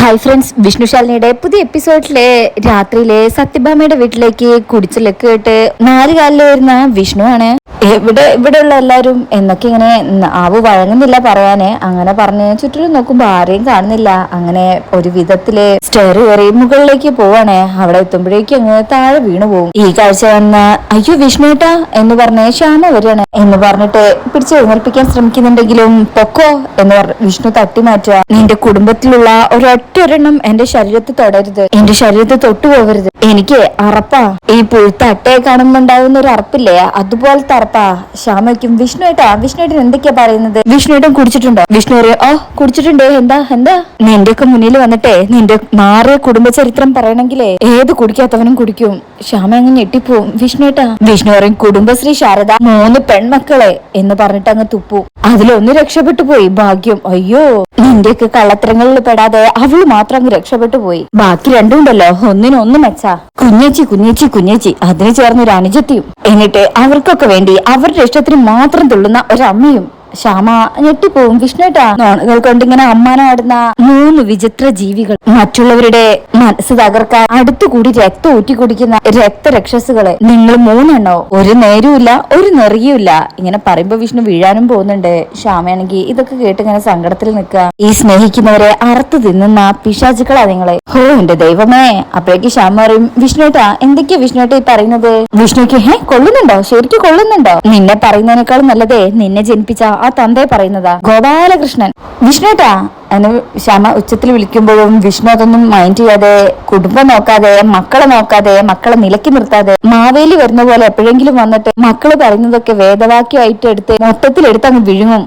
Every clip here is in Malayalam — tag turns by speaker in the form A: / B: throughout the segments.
A: ഹായ് ഫ്രണ്ട്സ് വിഷ്ണുശാലിനിയുടെ പുതിയ എപ്പിസോഡിലെ രാത്രിയിലെ സത്യഭാമയുടെ വീട്ടിലേക്ക് കുടിച്ചിലൊക്കെ ഇട്ട് നാല് കാലിൽ വരുന്ന വിഷ്ണു ആണ്. ഇവിടെ ഇവിടെയുള്ള എല്ലാവരും എന്നൊക്കെ ഇങ്ങനെ ആവ് വഴങ്ങുന്നില്ല പറയാന്. അങ്ങനെ പറഞ്ഞ് ചുറ്റിലും നോക്കുമ്പോ ആരെയും കാണുന്നില്ല. അങ്ങനെ ഒരു വിധത്തിൽ സ്റ്റെയർ കയറി മുകളിലേക്ക് പോവാണ്. അവിടെ എത്തുമ്പോഴേക്കും അങ്ങ് താഴെ വീണു പോകും ഈ കാഴ്ച വന്ന അയ്യോ വിഷ്ണുട്ടാ എന്ന് പറഞ്ഞ് ശ്യാമ വരികയാണ്. എന്ന് പറഞ്ഞിട്ട് പിടിച്ച് എഴുന്നേൽപ്പിക്കാൻ ശ്രമിക്കുന്നുണ്ടെങ്കിലും പൊക്കോ എന്ന് പറഞ്ഞ് വിഷ്ണു തട്ടി മാറ്റുക. നിന്റെ കുടുംബത്തിലുള്ള ഒരൊറ്റ ഒരെണ്ണം എന്റെ ശരീരത്തിൽ തൊടരുത്. എന്റെ ശരീരത്തിൽ തൊട്ടു പോകരുത്. എനിക്ക് അറപ്പാ. ഈ പുഴുത്ത അട്ടയെ കാണുമ്പോ ഒരു അറപ്പില്ലേ? അതുപോലത്തെ അറപ്പാ. ശ്യാമയ്ക്കും വിഷ്ണുവേട്ടാ വിഷ്ണുവേട്ടൻ എന്തൊക്കെയാ പറയുന്നത്? വിഷ്ണുവേട്ടൻ കുടിച്ചിട്ടുണ്ടോ? വിഷ്ണു പറയും ഓ കുടിച്ചിട്ടുണ്ട്. എന്താ എന്താ? നിന്റെ ഒക്കെ മുന്നിൽ വന്നിട്ടേ നിന്റെ മാറിയ കുടുംബ ചരിത്രം പറയണെങ്കിലേ ഏത് കുടിക്കാത്തവനും കുടിക്കും. ശ്യാമ അങ്ങ് ഞെട്ടിപ്പോവും. വിഷ്ണുവേട്ടാ. വിഷ്ണു പറയും കുടുംബശ്രീ ശാരദ മൂന്ന് പെൺമക്കളെ എന്ന് പറഞ്ഞിട്ട് അങ്ങ് തുപ്പു. അതിലൊന്ന് രക്ഷപ്പെട്ടു പോയി ഭാഗ്യം. അയ്യോ നിന്റെയൊക്കെ കള്ളത്തരങ്ങളിൽ പെടാതെ അവൾ മാത്രം അങ്ങ് രക്ഷപ്പെട്ടു പോയി. ബാക്കി രണ്ടുണ്ടല്ലോ ഒന്നിനൊന്നും മെച്ചാ. കുഞ്ഞേച്ചി കുഞ്ഞേച്ചി കുഞ്ഞേച്ചി. അതിന് ചേർന്ന് ഒരു അനുജത്തിയും. എന്നിട്ട് അവർക്കൊക്കെ വേണ്ടി അവരുടെ ഇഷ്ടത്തിന് മാത്രം തുള്ളുന്ന ഒരമ്മയും. ശ്യാമ ഞെട്ടിപ്പോവും. വിഷ്ണുട്ടാ നോണുകൾ കൊണ്ടിങ്ങനെ അമ്മാനാടുന്ന മൂന്ന് വിചിത്ര ജീവികൾ. മറ്റുള്ളവരുടെ മനസ്സ് തകർക്കാൻ അടുത്തുകൂടി രക്തം ഊറ്റി കുടിക്കുന്ന രക്തരക്ഷസുകളെ നിങ്ങൾ മൂന്നെണ്ണോ? ഒരു നേരവുമില്ല ഒരു നെറിയുമില്ല. ഇങ്ങനെ പറയുമ്പോ വിഷ്ണു വീഴാനും പോകുന്നുണ്ട്. ശ്യാമയാണെങ്കിൽ ഇതൊക്കെ കേട്ട് ഇങ്ങനെ സങ്കടത്തിൽ നിൽക്കുക. ഈ സ്നേഹിക്കുന്നവരെ അറുത്ത് തിന്നുന്ന പിശാചുക്കളാ നിങ്ങളെ. ഹോ എന്റെ ദൈവമേ. അപ്പോഴേക്ക് ശ്യാമ പറയും വിഷ്ണുട്ടാ എന്തൊക്കെയാ വിഷ്ണുട്ട ഈ പറയുന്നത്? വിഷ്ണുക്ക് ഹേ കൊള്ളുന്നുണ്ടോ? ശരിക്കും കൊള്ളുന്നുണ്ടോ? നിന്നെ പറയുന്നതിനേക്കാളും നല്ലതേ നിന്നെ ജനിപ്പിച്ച ആ തന്തയെ പറയുന്നതാ ഗോപാലകൃഷ്ണൻ. വിഷ്ണുട്ടാ എന്ന് ശ്യാമ ഉച്ചത്തിൽ വിളിക്കുമ്പോഴും വിഷ്ണു അതൊന്നും മൈൻഡ് ചെയ്യാതെ കുടുംബം നോക്കാതെ മക്കളെ നോക്കാതെ മക്കളെ നിലക്കി നിർത്താതെ മാവേലി വരുന്ന പോലെ എപ്പോഴെങ്കിലും വന്നിട്ട് മക്കൾ പറയുന്നതൊക്കെ വേദവാക്യമായിട്ട് എടുത്ത് മൊത്തത്തിൽ എടുത്ത് അങ്ങ് വിഴുങ്ങും.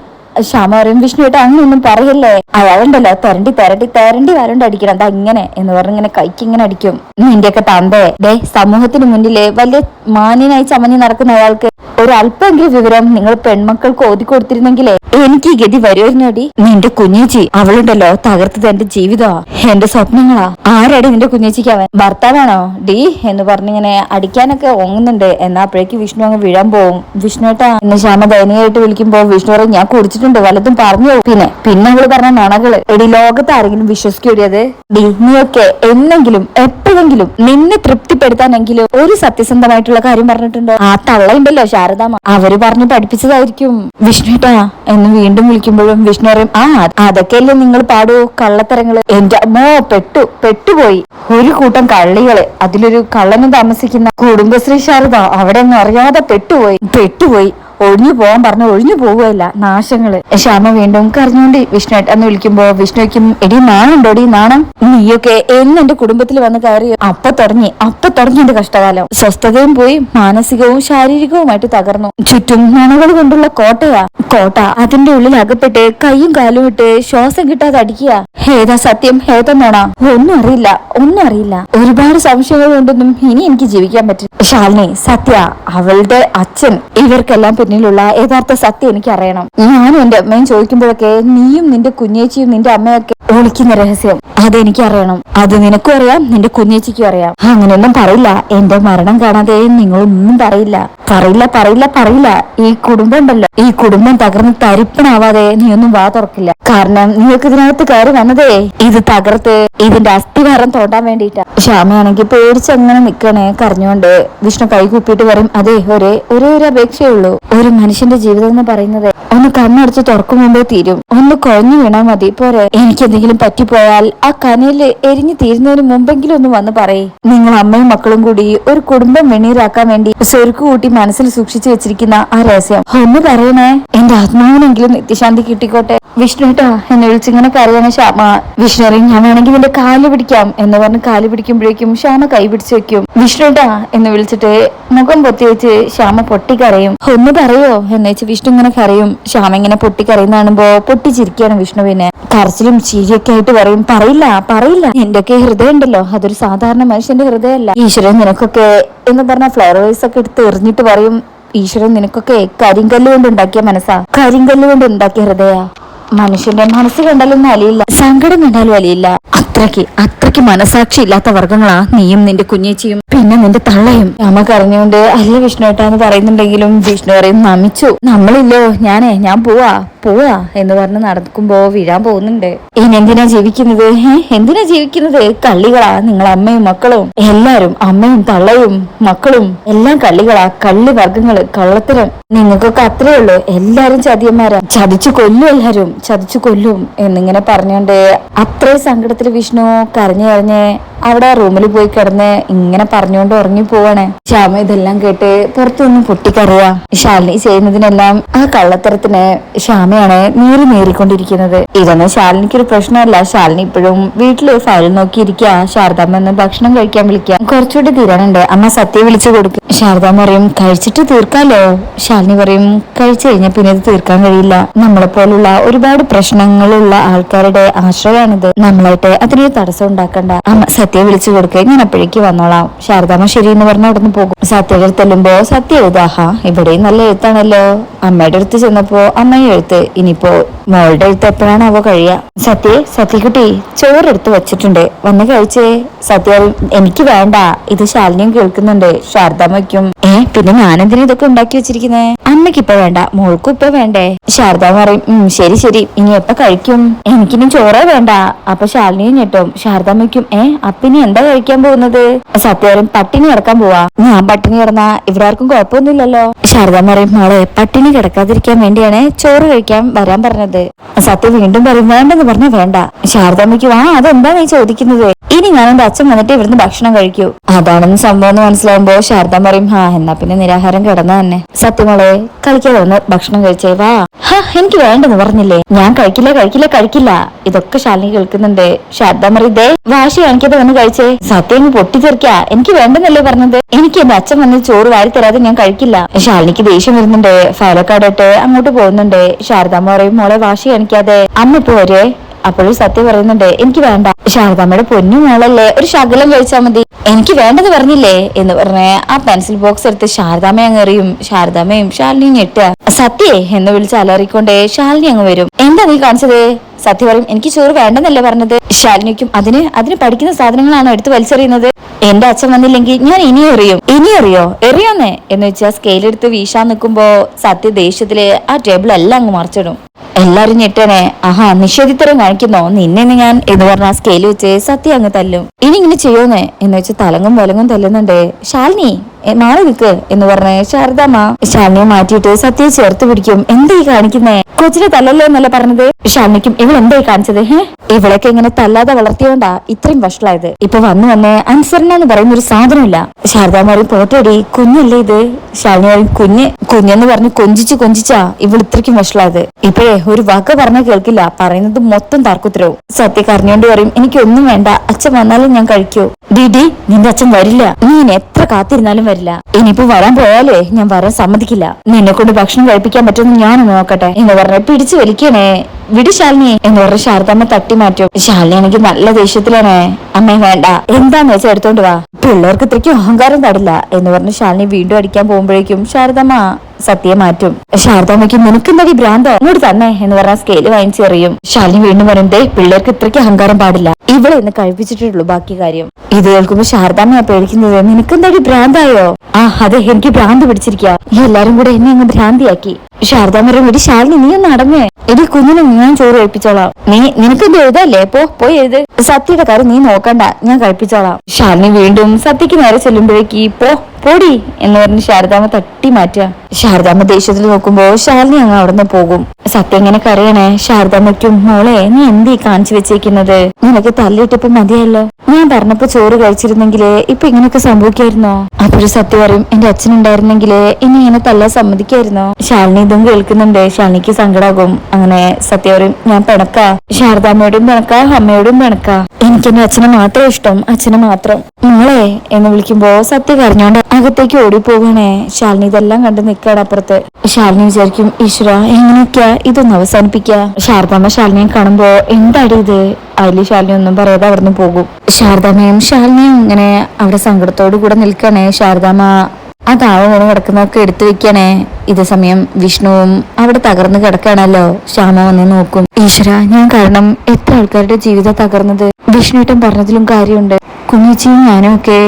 A: ശ്യാമ പറയും വിഷ്ണുവേട്ട അങ്ങനൊന്നും പറയല്ലേ? അയാളുണ്ടല്ലോ തരണ്ടി തരണ്ടി തരണ്ടി വരണ്ട് അടിക്കണം എന്താ ഇങ്ങനെ എന്ന് പറഞ്ഞ് ഇങ്ങനെ കൈക്ക് ഇങ്ങനെ അടിക്കും. നിന്റെയൊക്കെ തന്തേ ഡേ സമൂഹത്തിന് മുന്നിലെ വലിയ മാന്യനായി ചമഞ്ഞ് നടക്കുന്ന അയാൾക്ക് ഒരു അല്പമെങ്കിലും വിവരം നിങ്ങൾ പെൺമക്കൾക്ക് ഓതി കൊടുത്തിരുന്നെങ്കിലേ. എനിക്ക് ഈ ഗതി വരുമായിരുന്നോടി. നിന്റെ കുഞ്ഞേച്ചി അവളുണ്ടല്ലോ തകർത്തത് എന്റെ ജീവിതമാ. എന്റെ സ്വപ്നങ്ങളാ. ആരാടി നിന്റെ കുഞ്ഞേച്ചിക്ക് അവൻ? ഭർത്താവാണോ? ഡി എന്ന് പറഞ്ഞിങ്ങനെ അടിക്കാനൊക്കെ ഓങ്ങുന്നുണ്ട്. എന്നാ അപ്പോഴേക്ക് വിഷ്ണു അങ്ങ് വീഴാൻ പോവും. വിഷ്ണുട്ടാ എന്നെ ശ്യാമ ദയനീയായിട്ട് വിളിക്കുമ്പോ വിഷ്ണു പറയും ഞാൻ കുടിച്ചിട്ടുണ്ട് വല്ലതും പറഞ്ഞു പോകും." പിന്നെ പിന്നെ അവൾ പറഞ്ഞ നണകൾ. എടി ലോകത്ത് ആരെങ്കിലും വിശ്വസിക്കൂടിയത് ഡി നീയൊക്കെ എന്നെങ്കിലും എപ്പോഴെങ്കിലും നിന്നെ തൃപ്തിപ്പെടുത്താനെങ്കിലും ഒരു സത്യസന്ധമായിട്ടുള്ള കാര്യം പറഞ്ഞിട്ടുണ്ടോ? ആ തള്ളയുണ്ടല്ലോ ശാരദാമ്മ അവർ പറഞ്ഞു പഠിപ്പിച്ചതായിരിക്കും. വിഷ്ണുട്ടാ എന്ന് വീണ്ടും വിളിക്കുമ്പോഴും വിഷ്ണു പറയും ആ അതൊക്കെയല്ലേ നിങ്ങൾ പാടൂ കള്ളത്തരങ്ങൾ? എന്റെ അമ്മോ പെട്ടു പെട്ടുപോയി. ഒരു കൂട്ടം കള്ളികൾ അതിലൊരു കള്ളന് താമസിക്കുന്ന കുടുംബശ്രീ ശാരദ അവിടെ ഒന്നും അറിയാതെ പെട്ടുപോയി. പെട്ടുപോയി. ഒഴിഞ്ഞു പോകാൻ പറഞ്ഞു ഒഴിഞ്ഞു പോവുകയല്ല നാശങ്ങൾ. ശ്യാമ വീണ്ടും കരഞ്ഞുകൊണ്ട് വിഷ്ണു എന്ന് വിളിക്കുമ്പോ വിഷ്ണുക്കും എടി നാണുണ്ടോ എടി നാണം? നീയൊക്കെ എന്ന് എന്റെ കുടുംബത്തിൽ വന്ന് കയറി അപ്പൊ തുടങ്ങി അപ്പൊ തുടങ്ങി എന്റെ കഷ്ടകാലം. സ്വസ്ഥതയും പോയി മാനസികവും ശാരീരികവുമായിട്ട് തകർന്നു. ചുറ്റും നുണകൾ കൊണ്ടുള്ള കോട്ടയാ. കോട്ട അതിന്റെ ഉള്ളിൽ അകപ്പെട്ട് കൈയും കാലും ഇട്ട് ശ്വാസം കിട്ടാതെ അടിക്കുക. ഏതാ സത്യം? ഏതാ നോണ ഒന്നും അറിയില്ല ഒന്നും അറിയില്ല. ഒരുപാട് സംശയങ്ങൾ കൊണ്ടൊന്നും ഇനി എനിക്ക് ജീവിക്കാൻ പറ്റില്ല. ശാലിനി സത്യ അവളുടെ അച്ഛൻ ഇവർക്കെല്ലാം പിന്നിലുള്ള യഥാർത്ഥ സത്യം എനിക്ക് അറിയണം ഞാനും എന്റെ അമ്മയും ചോദിക്കുമ്പോഴൊക്കെ നീയും നിന്റെ കുഞ്ഞേച്ചിയും നിന്റെ അമ്മയൊക്കെ ഒളിക്കുന്ന രഹസ്യം അതെനിക്ക് അറിയണം അത് നിനക്കും അറിയാം നിന്റെ കുഞ്ഞേച്ചിക്കും അറിയാം. അങ്ങനെയൊന്നും പറയില്ല. എന്റെ മരണം കാണാതെ നിങ്ങളൊന്നും പറയില്ല. പറയില്ല പറയില്ല പറയില്ല. ഈ കുടുംബം ഉണ്ടല്ലോ. ഈ കുടുംബം തകർന്ന് തരിപ്പണാവാതെ നീ ഒന്നും വാ തുറക്കില്ല. കാരണം നിങ്ങൾക്ക് ഇതിനകത്ത് കയറി വന്നതേ ഇത് തകർത്ത് ഇതിന്റെ അസ്ഥിഭാരം തോണ്ടാൻ വേണ്ടിയിട്ടാ. ശ്യാമയാണെങ്കിൽ പേടിച്ചങ്ങനെ നിക്കണേ കരഞ്ഞുകൊണ്ട്. വിഷ്ണു കൈ കൂപ്പിയിട്ട് പറയും അതെ ഒരേ ഒരേ ഒരു അപേക്ഷയുള്ളൂ ഒരു മനുഷ്യന്റെ ജീവിതം എന്ന് പറയുന്നത് ഒന്ന് കണ്ണടച്ച് തുറക്കും മുമ്പേ തീരും. ഒന്ന് കൊഴഞ്ഞു വീണാ മതി പോരെ. എനിക്ക് എന്തെങ്കിലും പറ്റിപ്പോയാൽ ആ കനയിൽ എരിഞ്ഞു തീരുന്നതിന് മുമ്പെങ്കിലും ഒന്ന് വന്ന് പറയേ. നിങ്ങൾ അമ്മയും മക്കളും കൂടി ഒരു കുടുംബം വെണ്ണീരാക്കാൻ വേണ്ടി സ്വരുക്ക് കൂട്ടി മനസ്സിൽ സൂക്ഷിച്ചു വെച്ചിരിക്കുന്ന ആ രഹസ്യം. ഒന്ന് പറയണേ എന്റെ ആത്മാവിനെങ്കിലും നിത്യശാന്തി കിട്ടിക്കോട്ടെ. വിഷ്ണുട്ടാ എന്നെ വിളിച്ചിങ്ങനെ കരയാണ് ശ്യാമ. വിഷ്ണുറി ഞാൻ വേണമെങ്കിൽ നിന്റെ കാൽ പിടിക്കാം. എന്ന് പറഞ്ഞ് കാൽ പിടിക്കുമ്പോഴേക്കും ശ്യാമ കൈ പിടിച്ചു വെക്കും. വിഷ്ണുട്ടാ എന്ന് വിളിച്ചിട്ട് മുഖം പൊത്തി വെച്ച് ശ്യാമ പൊട്ടിക്കരയും ഒന്ന് പറയോ? എന്ന് വെച്ച് വിഷ്ണു ഇങ്ങനെ കരയും. ശ്യാമ ഇങ്ങനെ പൊട്ടിക്കരയുന്ന കാണുമ്പോ പൊട്ടിച്ചിരിക്കുകയാണ് വിഷ്ണുവിനെ. കരച്ചിലും ചീരിയൊക്കെ ആയിട്ട് പറയും പറയില്ല പറയില്ല. എന്റെയൊക്കെ ഹൃദയം ഉണ്ടല്ലോ അതൊരു സാധാരണ മനുഷ്യന്റെ ഹൃദയമല്ല. ഈശ്വരൻ നിനക്കൊക്കെ എന്ന് പറഞ്ഞ റൈസ് ഒക്കെ എടുത്ത് എറിഞ്ഞിട്ട് പറയും ഈശ്വരൻ നിനക്കൊക്കെ കരിങ്കല്ല് കൊണ്ട് ഉണ്ടാക്കിയ മനസ്സാ. കരിങ്കല്ല് കൊണ്ട് ഉണ്ടാക്കിയ ഹൃദയ. മനുഷ്യന്റെ മനസ്സ് കണ്ടാലൊന്നും അലിയില്ല. സങ്കടം കണ്ടാലും അലിയില്ല. അത്രയ്ക്ക് അത്രയ്ക്ക് മനസാക്ഷി ഇല്ലാത്ത വർഗങ്ങളാ നീയും നിന്റെ കുഞ്ഞേച്ചിയും. പിന്നെ നിന്റെ തള്ളയും. അമ്മ കരഞ്ഞുകൊണ്ട് അല്ല വിഷ്ണുവേട്ടാന്ന് പറയുന്നുണ്ടെങ്കിലും വിഷ്ണു പറയും നമിച്ചു. നമ്മളില്ലോ ഞാനേ ഞാൻ പോവാ. പോവാ എന്ന് പറഞ്ഞ് നടക്കുമ്പോ വീഴാൻ പോകുന്നുണ്ട്. ഇനി എന്തിനാ ജീവിക്കുന്നത്? എന്തിനാ ജീവിക്കുന്നത്? കള്ളികളാ നിങ്ങൾ അമ്മയും മക്കളും. എല്ലാരും അമ്മയും തള്ളയും മക്കളും എല്ലാം കള്ളികളാ കള്ളി വർഗങ്ങൾ കള്ളത്തരം. നിങ്ങൾക്കൊക്കെ അത്രേ ഉള്ളൂ. എല്ലാരും ചതിയന്മാരാ. ചതിച്ചു കൊല്ലും എല്ലാരും. ചതിച്ചു കൊല്ലും എന്നിങ്ങനെ പറഞ്ഞോണ്ട് അത്രേ സങ്കടത്തിൽ വിഷ്ണു കരഞ്ഞു കരഞ്ഞ് അവിടെ റൂമിൽ പോയി കിടന്ന് ഇങ്ങനെ പറഞ്ഞുകൊണ്ട് ഉറങ്ങി പോവാണ്. ശ്യാമ ഇതെല്ലാം കേട്ട് പുറത്തുനിന്ന് പൊട്ടിക്കറിയ ശാലിനി ചെയ്യുന്നതിനെല്ലാം ആ കള്ളത്തരത്തിന് ശ്യാമയാണ് നീറി നേറിക്കൊണ്ടിരിക്കുന്നത്. ഇതൊന്നും ശാലിനിക്ക് ഒരു പ്രശ്നമല്ല. ശാലിനി ഇപ്പോഴും വീട്ടിൽ ഫയൽ നോക്കിയിരിക്കുക ശാരദാമ്മ ഭക്ഷണം കഴിക്കാൻ വിളിക്കാം. കുറച്ചുകൂടി തീരാനുണ്ട്. അമ്മ സത്യ വിളിച്ചു കൊടുക്കും. ശാരദാമ്മ പറയും കഴിച്ചിട്ട് തീർക്കാലോ? ശാലിനി പറയും കഴിച്ചു കഴിഞ്ഞാൽ പിന്നെ ഇത് തീർക്കാൻ കഴിയില്ല. നമ്മളെ പോലുള്ള ഒരുപാട് പ്രശ്നങ്ങളുള്ള ആൾക്കാരുടെ ആശ്രയമാണിത്. നമ്മളായിട്ട് അതിനൊരു തടസ്സം ഉണ്ടാക്കണ്ട. അമ്മ സത്യ വിളിച്ചു കൊടുക്കുക ഞാൻ അപ്പോഴേക്ക് വന്നോളാം. ശാരദാമ്മ ശരി എന്ന് പറഞ്ഞ അവിടെ നിന്ന് പോകും. സത്യയുടെ അടുത്ത് ചെല്ലുമ്പോ സത്യ എഴുതാഹാ ഇവിടെയും നല്ല എഴുത്താണല്ലോ. അമ്മയുടെ അടുത്ത് ചെന്നപ്പോ അമ്മയും എഴുത്ത് ഇനിയിപ്പോ മോളുടെ എഴുത്ത് എപ്പോഴാണ് അവ കഴിയുക. സത്യേ സത്യക്കുട്ടി ചോറെടുത്ത് വെച്ചിട്ടുണ്ട്. വന്ന് കഴിച്ചേ. സത്യ എനിക്ക് വേണ്ട. ഇത് ശാലിനിയും കേൾക്കുന്നുണ്ട്. ശാരദാമ്മയ്ക്കും ഏ പിന്നെ ഞാനെന്തിനാ ഇതൊക്കെ ഉണ്ടാക്കി വെച്ചിരിക്കുന്നേ? അമ്മയ്ക്ക് ഇപ്പൊ വേണ്ട. മോൾക്കും ഇപ്പൊ വേണ്ടേ. ശാരദ പറയും ഉം ശരി ശരി. ഇനി എപ്പൊ കഴിക്കും? എനിക്കിനി ചോറേ വേണ്ട. അപ്പൊ ശാലിനിയും ഞെട്ടും. ശാരദാമ്മയ്ക്കും ഏ അപ്പിനി എന്താ കഴിക്കാൻ പോകുന്നത്? സത്യം പട്ടിണി കിടക്കാൻ പോവാ. ഞാൻ പട്ടിണി കിടന്നാ? ഇവിടെ ആർക്കും കുഴപ്പമൊന്നുമില്ലല്ലോ. ശാരദാമ്മ പറയും മോളെ പട്ടിണി കിടക്കാതിരിക്കാൻ വേണ്ടിയാണ് ചോറ് കഴിക്കാൻ വരാൻ പറഞ്ഞത്. സത്യ വീണ്ടും പറയും വേണ്ടെന്ന് പറഞ്ഞ വേണ്ട. ശാരദാമ്മയ്ക്ക് ആ അതെന്താ നീ ചോദിക്കുന്നത്? ഇനി ഞാൻ എന്റെ അച്ഛൻ വന്നിട്ട് ഇവിടുന്ന് ഭക്ഷണം കഴിക്കൂ. അതാണെന്ന് സംഭവം എന്ന് മനസ്സിലാവുമ്പോ ശാരദ പറയും ഹാ എന്നാ പിന്നെ നിരാഹാരം കിടന്ന തന്നെ. സത്യമോളെ കളിക്കാതെ വന്ന് ഭക്ഷണം കഴിച്ചേ വാ. ഹാ എനിക്ക് വേണ്ടെന്ന് പറഞ്ഞില്ലേ? ഞാൻ കഴിക്കില്ല കഴിക്കില്ല കഴിക്കില്ല. ഇതൊക്കെ ശാലിനി കേൾക്കുന്നുണ്ട്. ശാരദ മറി ദേ വാശി കാണിക്കാതെ വന്ന് കഴിച്ചേ. സത്യം പൊട്ടിത്തെറിക്ക. എനിക്ക് വേണ്ടെന്നല്ലേ പറഞ്ഞത്? എനിക്ക് എന്റെ അച്ഛൻ വന്ന് ചോറ് വാരി തരാതെ ഞാൻ കഴിക്കില്ല. ശാലിനിക്ക് ദേഷ്യം വരുന്നുണ്ട്. ഫയലൊക്കെ ഇട്ട് അങ്ങോട്ട് പോകുന്നുണ്ട്. ശാരദാമ്മ പറയും മോളെ വാശി കാണിക്കാതെ. അമ്മ ഇപ്പൊ വരെ അപ്പോഴും സത്യം പറയുന്നുണ്ട്. എനിക്ക് വേണ്ട. ശാരദാമ്മയുടെ പൊന്നു മോളല്ലേ. ഒരു ശകലം കഴിച്ചാൽ മതി. എനിക്ക് വേണ്ടെന്ന് പറഞ്ഞില്ലേ? എന്ന് പറഞ്ഞ് ആ പെൻസിൽ ബോക്സ് എടുത്ത് ശാരദാമ്മ അങ്ങ് എറിയും. ശാരദാമ്മയും ശാലിനി ഞെട്ടുക. സത്യേ എന്ന് വിളിച്ച് അലറിക്കൊണ്ടേ ശാലിനി അങ്ങ് വരും. എന്താ നീ കാണിച്ചത്? സത്യ പറയും എനിക്ക് ചോറ് വേണ്ടെന്നല്ലേ പറഞ്ഞത്. ശാലിനിക്കും അതിന് അതിന് പഠിക്കുന്ന സാധനങ്ങളാണോ എടുത്ത് വലിച്ചെറിയുന്നത്? എന്റെ അച്ഛൻ വന്നില്ലെങ്കിൽ ഞാൻ ഇനി എറിയും. ഇനി എറിയോ? എറിയോന്നേ? എന്ന് വെച്ചാൽ സ്കെയിലെടുത്ത് വീശാൻ നിൽക്കുമ്പോ സത്യ ദേഷ്യത്തിൽ ആ ടേബിൾ എല്ലാം അങ്ങ് മറിച്ചിടും. എല്ലാരും ഞെട്ടനെ ആഹാ നിഷേധിത്തരം കാണിക്കുന്നോ? നിന്നെ ഇന്ന് ഞാൻ എന്ന് പറഞ്ഞ സ്കെയിൽ വെച്ച് സത്യ അങ്ങ് തല്ലും. ഇനി ഇങ്ങനെ ചെയ്യോന്നേ? എന്ന് വെച്ച് തലങ്ങും വലങ്ങും തല്ലുന്നുണ്ട്. ശാലിനി മാറി നിൽക്ക് എന്ന് പറഞ്ഞ് ശാരദാമ്മ ശാലിനിയെ മാറ്റിയിട്ട് സത്യയെ ചേർത്ത് പിടിക്കും. എന്താ ഈ കാണിക്കുന്നേ? കൊച്ചിനെ തല്ലല്ലോ എന്നല്ല പറഞ്ഞത്? ശാലിനിക്കും ഇവൾ എന്താ ഈ കാണിച്ചത്? ഹേ? ഇവളൊക്കെ ഇങ്ങനെ തല്ലാതെ വളർത്തിയോണ്ടാ ഇത്രയും വഷളായത്. ഇപ്പൊ വന്നു വന്ന് അനുസരണ എന്ന് പറയുന്ന ഒരു സാധനമില്ല ശാരദാമാരും പോട്ടടി കുഞ്ഞല്ലേ ഇത്. പറയും കുഞ്ഞ് കുഞ്ഞെന്ന് പറഞ്ഞ് കൊഞ്ചിച്ച് കൊഞ്ചിച്ചാ ഇവൾ ഇത്രയ്ക്കും വഷളായത്. ഇപ്പഴേ ഒരു വക പറഞ്ഞ കേൾക്കില്ല. പറയുന്നത് മൊത്തം തർക്കുത്തരവും. സത്യ കറിഞ്ഞോണ്ട് പറയും എനിക്കൊന്നും വേണ്ട. അച്ഛൻ വന്നാലും ഞാൻ കഴിക്കൂ. ഡിഡി നിന്റെ അച്ഛൻ വരില്ല. നീ എത്ര കാത്തിരുന്നാലും വരില്ല. ഇനിയിപ്പോ വരാൻ പോയാലേ ഞാൻ വരാൻ സമ്മതിക്കില്ല. നിന്നെ കൊണ്ട് ഭക്ഷണം കഴിപ്പിക്കാൻ പറ്റുമെന്ന് ഞാൻ നോക്കട്ടെ. എന്ന് പറഞ്ഞ പിടിച്ചു വലിക്കണേ. വിടി ശാലിനി എന്ന് പറഞ്ഞ ശാരദമ്മ തട്ടി മാറ്റും. ശാലിനി എനിക്ക് നല്ല ദേഷ്യത്തിലാണ്. അമ്മേ വേണ്ട. എന്താന്ന് വെച്ചാൽ എടുത്തോണ്ട് വാ. പിള്ളേർക്ക് ഇത്രയ്ക്കും അഹങ്കാരം തടില്ല എന്ന് പറഞ്ഞ് ശാലിനി വീണ്ടും അടിക്കാൻ പോകുമ്പോഴേക്കും ശാരദാമ്മ സത്യം മാറ്റും. ശാരദാമ്മയ്ക്ക് നിനക്കെന്താടി ഭ്രാന്തോ? ഇങ്ങോട്ട് തന്നെ എന്ന് പറഞ്ഞ സ്കെയിൽ വാങ്ങിച്ചെറിയും ശാലിനി വീണ്ടും പറയും ദേ പിള്ളേർക്ക് ഇത്രയ്ക്ക് അഹങ്കാരം പാടില്ല. ഇവളെ ഇന്ന് കഴിപ്പിച്ചിട്ടുള്ളൂ ബാക്കി കാര്യം. ഇത് കേൾക്കുമ്പോ ശാരദാമ്മ പേടിക്കുന്നത് നിനക്കെന്താടി ഭ്രാന്തായോ? ആ അതെ എനിക്ക് ഭ്രാന്ത് പിടിച്ചിരിക്കുക ഈ എല്ലാരും കൂടെ എന്നെ അങ്ങ് ഭ്രാന്തിയാക്കി. ശാരദാമ്മ എടി ശാലിനി നീ ഒന്ന് അടങ്ങേ. എടി കുഞ്ഞിനെ ഞാൻ ചോറ് കഴിപ്പിച്ചോളാം. നീ നിനക്കെന്ത് എഴുതല്ലേ? പോ പോയി എഴുത്. സത്യയുടെ കാര്യം നീ നോക്കണ്ട ഞാൻ കഴിപ്പിച്ചോളാം. ശാലിനി വീണ്ടും സത്യക്ക് നേരെ ചെല്ലുമ്പോഴേക്ക് പോ പോടി എന്ന് പറഞ്ഞ് ശാരദാമ്മ തട്ടി മാറ്റുക. ശാരദാമ്മ ദേഷ്യത്തിൽ നോക്കുമ്പോ ശാലിനി അങ്ങ് അവിടുന്ന് പോകും. സത്യം ഇങ്ങനെ കരയണേ ശാരദാമ്മയ്ക്കും മോളെ നീ എന്തീ കാണിച്ചു വെച്ചേക്കുന്നത്? നിനക്ക് തല്ലിട്ടിപ്പോ മതിയല്ലോ ഞാൻ പറഞ്ഞപ്പോ ചോറ് കഴിച്ചിരുന്നെങ്കിലേ ഇപ്പൊ ഇങ്ങനെയൊക്കെ സംഭവിക്കായിരുന്നോ? അപ്പൊരു സത്യം പറയും എന്റെ അച്ഛനുണ്ടായിരുന്നെങ്കിലേ ഇനി ഇങ്ങനെ തല്ലാൻ സമ്മതിക്കായിരുന്നോ? ശാലിനി ഇതും കേൾക്കുന്നുണ്ട്. ശാലിനിക്ക് സങ്കടാകും. അങ്ങനെ സത്യം പറയും ഞാൻ പിണക്കാ. ശാരദാമ്മയോടും പിണക്കാ അമ്മയോടും പിണക്കാ. എനിക്ക് എന്റെ അച്ഛനെ മാത്രം ഇഷ്ടം അച്ഛനെ മാത്രം. മോളെ എന്ന് വിളിക്കുമ്പോ സത്യ കരഞ്ഞോണ്ട് അകത്തേക്ക് ഓടിപ്പോകണേ ശാലിനി ഇതെല്ലാം കണ്ട് നിൽക്കാണ് അപ്പുറത്ത്. ശാലിനി വിചാരിക്കും ഈശ്വര എങ്ങനെയൊക്കെയാ ഇതൊന്ന് അവസാനിപ്പിക്ക? ശാരദാമ്മ ശാലിനിയെ കാണുമ്പോ എന്താടി ഇത്? അതിൽ ശാലിനി ഒന്നും പറയാതെ അവിടുന്ന് പോകും. ശാരദാമ്മയും ശാലിനിയും ഇങ്ങനെ അവിടെ സങ്കടത്തോടു കൂടെ നിൽക്കണേ. ശാരദാമ്മ ആ താഴെ വീണ് കിടക്കുന്നൊക്കെ എടുത്തു വെക്കണേ. ഇതേ സമയം വിഷ്ണുവും അവിടെ തകർന്ന് കിടക്കാണല്ലോ. ശ്യാമ വന്ന് നോക്കും. ഈശ്വര ഞാൻ കാരണം എത്ര ആൾക്കാരുടെ ജീവിതം തകർന്നത്? വിഷ്ണുട്ടൻ പറഞ്ഞതിലും കാര്യമുണ്ട്. കുഞ്ഞിച്ചിയും ഞാനും ഒക്കെ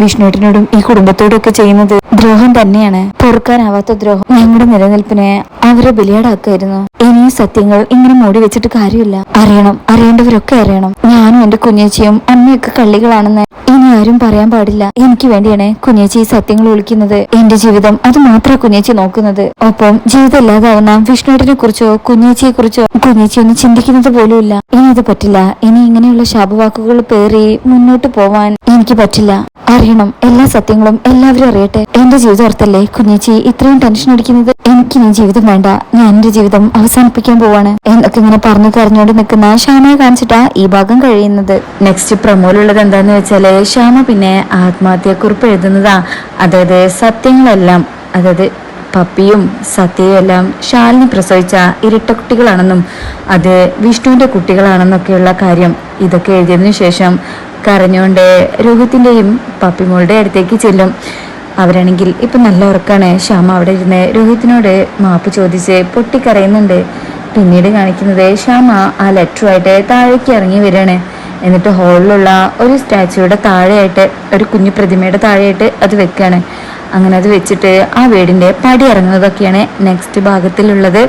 A: വിഷ്ണുവേട്ടനോടും ഈ കുടുംബത്തോടും ഒക്കെ ചെയ്യുന്നത് ദ്രോഹം തന്നെയാണ്. പൊറുക്കാനാവാത്ത ദ്രോഹം. ഞങ്ങളുടെ നിലനിൽപ്പിനെ അവരെ ബലിയാടാക്കായിരുന്നു ഇനി സത്യങ്ങൾ ഇങ്ങനെ മൂടി വെച്ചിട്ട് കാര്യമില്ല. അറിയണം. അറിയേണ്ടവരൊക്കെ അറിയണം. ഞാനും എന്റെ കുഞ്ഞേച്ചിയും അമ്മയൊക്കെ കള്ളികളാണെന്ന് ഇനി ആരും പറയാൻ പാടില്ല. എനിക്ക് വേണ്ടിയാണ് കുഞ്ഞേച്ചി ഈ സത്യങ്ങൾ ഒളിക്കുന്നത്. എന്റെ ജീവിതം അത് മാത്രമേ കുഞ്ഞേച്ചി നോക്കുന്നത്. ഒപ്പം ജീവിതം ഇല്ലാതാവുന്ന വിഷ്ണുവേട്ടനെ കുറിച്ചോ കുഞ്ഞേച്ചിയെ കുറിച്ചോ കുഞ്ഞേച്ചി ഒന്നും ചിന്തിക്കുന്നത് പോലുമില്ല ഇനി ഇത് പറ്റില്ല. ഇനി ഇങ്ങനെയുള്ള ശാപവാക്കുകൾ പേറി മുന്നോട്ട് പോവാൻ എനിക്ക് പറ്റില്ല. അറിയണം. എല്ലാ സത്യങ്ങളും എല്ലാവരും അറിയട്ടെ. എന്റെ ജീവിതം ഓർത്തല്ലേ കുഞ്ഞേച്ചി ഇത്രയും ടെൻഷൻ അടിക്കുന്നത്? എനിക്ക് ഇനി ജീവിതം വേണ്ട. ഞാൻ എന്റെ ജീവിതം അവസാനിപ്പിക്കാൻ പോവാണ്. എന്നൊക്കെ ഇങ്ങനെ പറഞ്ഞു കരഞ്ഞോണ്ട് നിൽക്കുന്ന ശ്യാമയെ കാണിച്ചിട്ടാ ഈ ഭാഗം കഴിയുന്നത്. നെക്സ്റ്റ് പ്രമോലുള്ളത് എന്താന്ന് വെച്ചാൽ ശ്യാമ പിന്നെ ആത്മഹത്യക്കുറിപ്പ് എഴുതുന്നതാ. അതായത് സത്യങ്ങളെല്ലാം അതായത് പപ്പിയും സത്യയും എല്ലാം ശാലിനി പ്രസവിച്ച ഇരട്ട കുട്ടികളാണെന്നും അത് വിഷ്ണുവിന്റെ കുട്ടികളാണെന്നൊക്കെയുള്ള കാര്യം ഇതൊക്കെ എഴുതിയതിനു ശേഷം കരഞ്ഞുകൊണ്ട് രോഹിത്തിന്റെയും പപ്പിമോളുടെ അടുത്തേക്ക് ചെല്ലും. അവരാണെങ്കിൽ ഇപ്പം നല്ല ഉറക്കാണ്. ശ്യാമ അവിടെ ഇരുന്ന് രോഹിത്തിനോട് മാപ്പ് ചോദിച്ച് പൊട്ടിക്കരയുന്നുണ്ട്. പിന്നീട് കാണിക്കുന്നത് ശ്യാമ ആ ലെറ്ററുമായിട്ട് താഴേക്ക് ഇറങ്ങി വരികയാണ്. എന്നിട്ട് ഹോളിലുള്ള ഒരു സ്റ്റാച്ചുയുടെ താഴെയായിട്ട് ഒരു കുഞ്ഞു പ്രതിമയുടെ താഴെയായിട്ട് അത് വെക്കുകയാണ്. അങ്ങനെ അത് വെച്ചിട്ട് ആ വീടിന്റെ പടി ഇറങ്ങുന്നതൊക്കെയാണ് നെക്സ്റ്റ് ഭാഗത്തിലുള്ളത്.